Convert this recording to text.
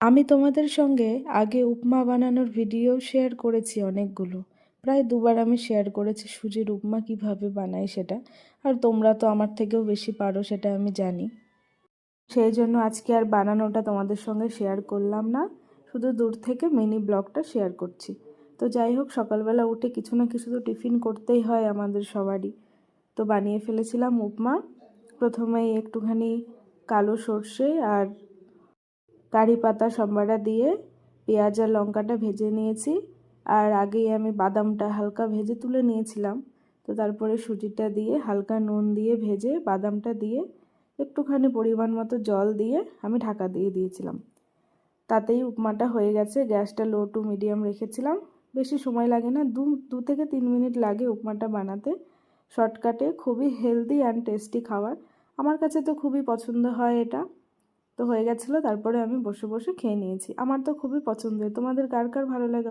আমি তোমাদের সঙ্গে আগে উপমা বানানোর ভিডিও শেয়ার করেছি অনেকগুলো। প্রায় দুবার আমি শেয়ার করেছি সুজির উপমা কীভাবে বানাই সেটা, আর তোমরা তো আমার থেকেও বেশি পারো সেটা আমি জানি। সেই জন্য আজকে আর বানানোটা তোমাদের সঙ্গে শেয়ার করলাম না, শুধু দূর থেকে মিনি ব্লগটা শেয়ার করছি। তো যাই হোক, সকালবেলা উঠে কিছু না কিছু তো টিফিন করতেই হয় আমাদের সবারই। তো বানিয়ে ফেলেছিলাম উপমা। প্রথমেই একটুখানি কালো সর্ষে আর কারি পাতা সম্বারা দিয়ে পেঁয়াজ আর লঙ্কাটা ভেজে নিয়েছি। আর আগেই আমি বাদামটা হালকা ভেজে তুলে নিয়েছিলাম। তো তারপরে সুজিটা দিয়ে হালকা নুন দিয়ে ভেজে বাদামটা দিয়ে একটুখানি পরিমাণ মতো জল দিয়ে আমি ঢাকা দিয়ে দিয়েছিলাম। তাতেই উপমাটা হয়ে গেছে। গ্যাসটা লো টু মিডিয়াম রেখেছিলাম। বেশি সময় লাগে না। দু দু থেকে তিন মিনিট লাগে উপমাটা বানাতে। শর্টকাটে খুবই হেলদি অ্যান্ড টেস্টি খাবার। আমার কাছে তো খুবই পছন্দ হয় এটা। তো হয়ে গেছিল, তারপরে আমি বসে বসে খেয়ে নিয়েছি। আমার তো খুবই পছন্দের। তোমাদের কার কার ভালো লাগে?